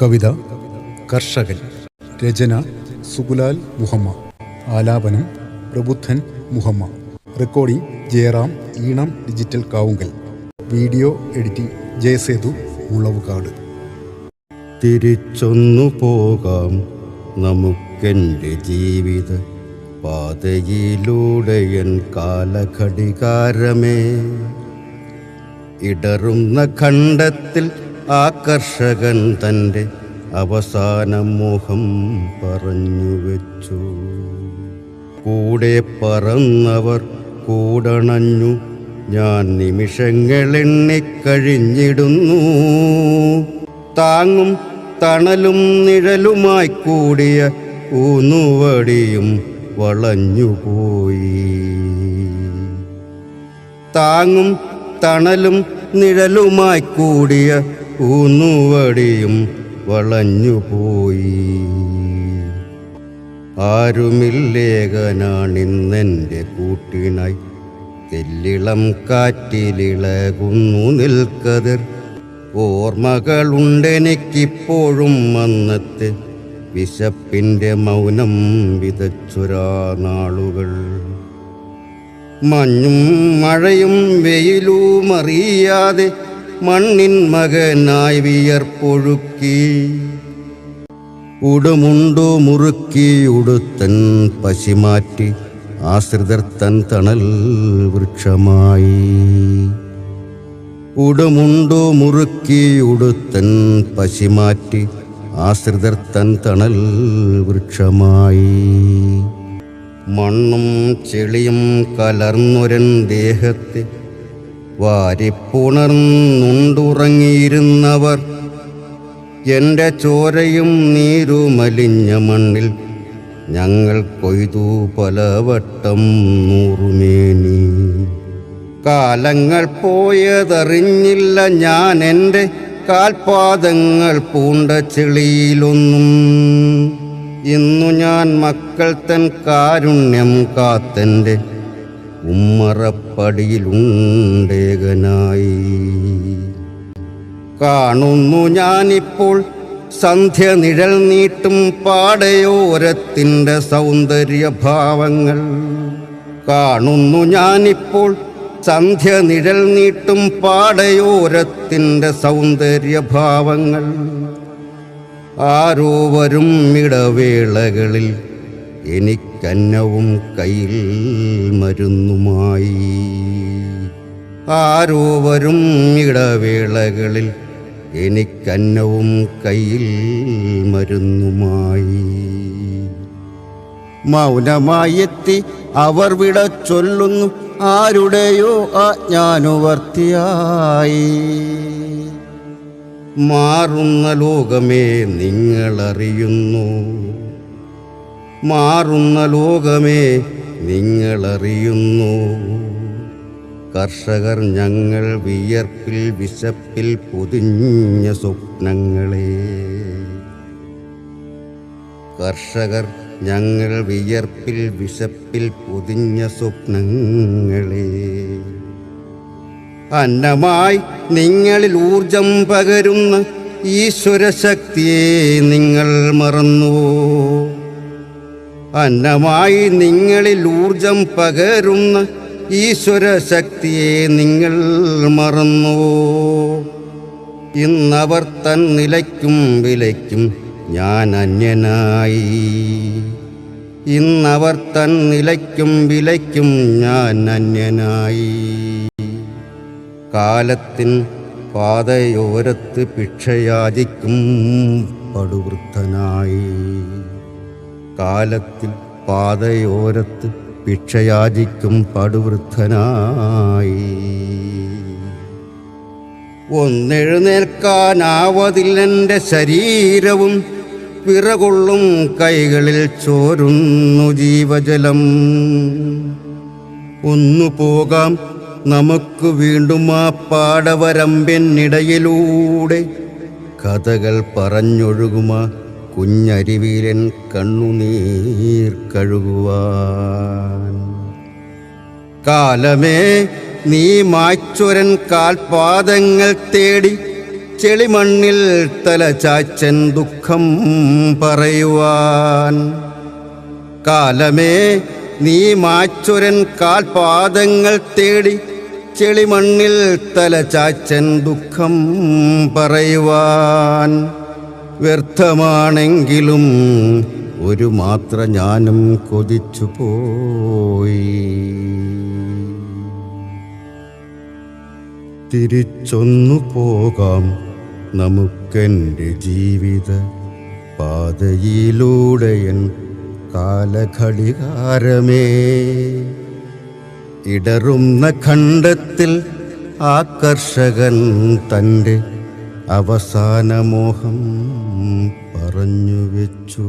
കവിത കർഷകൻ രചന സുകുലാൽ മുഹമ്മ ആലാപനം Prabuddhan Muhamma recording Jayaram Eenam Digital Kavungal video editing Jayasethu Mulavukad. തിരിച്ചൊന്നു പോകാം നമുക്കെന്റെ ജീവിത പാതയിലൂടെയൻ കാലഘടികാരമേ. ഇടറുന്ന ഖണ്ഡത്തിൽ ആ കർഷകൻ തന്റെ അവസാന മോഹം പറഞ്ഞു വെച്ചു. കൂടെ പറന്നവർ കൂടണഞ്ഞു. ഞാൻ നിമിഷങ്ങളെണ്ണിക്കഴിഞ്ഞിടുന്നു താങ്ങും തണലും നിഴലുമായി കൂടിയ ഊന്നുവടിയും വളഞ്ഞുപോയി താങ്ങും തണലും നിഴലുമായി കൂടിയ ഊന്നുവടിയും വളഞ്ഞുപോയി. ആരുമില്ലേകനാണിന്നെന്റെ കൂട്ടിനായി? തെല്ലിളം കാറ്റിലിളകുന്നു നിൽക്കതിർ. ഓർമ്മകളുണ്ടെനിക്കിപ്പോഴും അന്നത്തെ വിശപ്പിന്റെ മൗനം വിതച്ചുരാ നാളുകൾ. മഞ്ഞും മഴയും വെയിലും അറിയാതെ മണ്ണിൻ മകനായി വിയർപ്പൊഴുക്കി ഉടുമുണ്ടു മുറുക്കി ഉടുത്തൻ പശിമാറ്റി ആശ്രിതർ തൻ തണൽ വൃക്ഷമായി. ഉടുമുണ്ടു മുറുക്കി ഉടുത്തൻ പശിമാറ്റി ആശ്രിതർ തൻ തണൽ വൃക്ഷമായി. മണ്ണും ചെളിയും കലർന്നൊരൻ ദേഹത്തെ വാരിപ്പുണർന്നുണ്ടുറങ്ങിയിരുന്നവർ. എന്റെ ചോരയും നീരുമലിഞ്ഞ മണ്ണിൽ ഞങ്ങൾ കൊയ്തു പലവട്ടം നൂറുമേനി. കാലങ്ങൾ പോയതറിഞ്ഞില്ല ഞാൻ എന്റെ കാൽപാദങ്ങൾ പൂണ്ട ചെളിയിലൊന്നും. ഇന്നു ഞാൻ മക്കൾ തൻ കാരുണ്യം കാത്തന്റെ ഉമ്മറപ്പടിയിലുണ്ടേകനായി. കാണുന്നു ഞാനിപ്പോൾ സന്ധ്യ നിഴൽ നീട്ടും പാടയോരത്തിന്റെ സൗന്ദര്യഭാവങ്ങൾ. കാണുന്നു ഞാനിപ്പോൾ സന്ധ്യ നിഴൽ നീട്ടും പാടയോരത്തിന്റെ സൗന്ദര്യഭാവങ്ങൾ. ആരോ വരും ഇടവേളകളിൽ എനിക്കന്നവും കയ്യിൽ മരുന്നുമായി. ആരോ വരും ഇടവേളകളിൽ എനിക്കന്നവും കയ്യിൽ മരുന്നുമായി. മൗനമായെത്തി അവർ വിട ചൊല്ലുന്നു ആരുടെയോ ആജ്ഞാനുവർത്തിയായി. മാറുന്ന ലോകമേ നിങ്ങളറിയുന്നു. മാറുന്ന ലോകമേ നിങ്ങളറിയുന്നു. കർഷകർ ഞങ്ങൾ വിയർപ്പിൽ വിശപ്പിൽ പൊതിഞ്ഞ സ്വപ്നങ്ങളെ. കർഷകർ ഞങ്ങൾ വിയർപ്പിൽ വിശപ്പിൽ പൊതിഞ്ഞ സ്വപ്നങ്ങളെ. അന്നമായി നിങ്ങളിൽ ഊർജം പകരുന്ന ഈശ്വരശക്തിയെ നിങ്ങൾ മറന്നുവോ? അന്നമായി നിങ്ങളിൽ ഊർജം പകരുന്ന ഈശ്വരശക്തിയെ നിങ്ങൾ മറന്നു. ഇന്നവർ തൻ നിലയ്ക്കും വിലയ്ക്കും ഞാൻ അന്യനായി ഇന്നവർ തൻ നിലയ്ക്കും വിലയ്ക്കും ഞാൻ അന്യനായി കാലത്തിൻ പാതയോരത്ത് ഭിക്ഷയാചിക്കും പടുവൃദ്ധനായി. കാലത്തിൽ പാതയോരത്ത് ഭിക്ഷയാചിക്കും പടുവൃദ്ധനായി ഒന്നെഴുന്നേൽക്കാനാവതില്ലെന്റെ ശരീരവും പിറകൊള്ളും കൈകളിൽ ചോരുന്നു ജീവജലം. ഒന്നു പോകാം നമുക്ക് വീണ്ടും ആ പാടവരമ്പിനിടയിലൂടെ കഥകൾ പറഞ്ഞൊഴുകുമാ കുഞ്ഞരിവീരൻ കണ്ണുനീർ കഴുകുവാൻ. കാലമേ നീ മാച്ചുരൻ കാൽപാദങ്ങൾ തേടി ചെളിമണ്ണിൽ തല ചാച്ചൻ ദുഃഖം പറയുവാൻ. കാലമേ നീ മാച്ചൊരൻ കാൽപാദങ്ങൾ തേടി ചെളിമണ്ണിൽ തല ചാച്ചൻ ദുഃഖം പറയുവാൻ. വ്യർത്ഥമാണെങ്കിലും ഒരു മാത്ര ഞാനും കൊതിച്ചു പോയി. തിരിച്ചൊന്നു പോകാം നമുക്കെന്റെ ജീവിത പാതയിലൂടെയൻ കാലഘടികാരമേ. ഇടറുന്ന ഖണ്ഡത്തിൽ ആകർഷകൻ തന്റെ അവസാന മോഹം പറഞ്ഞു വെച്ചു.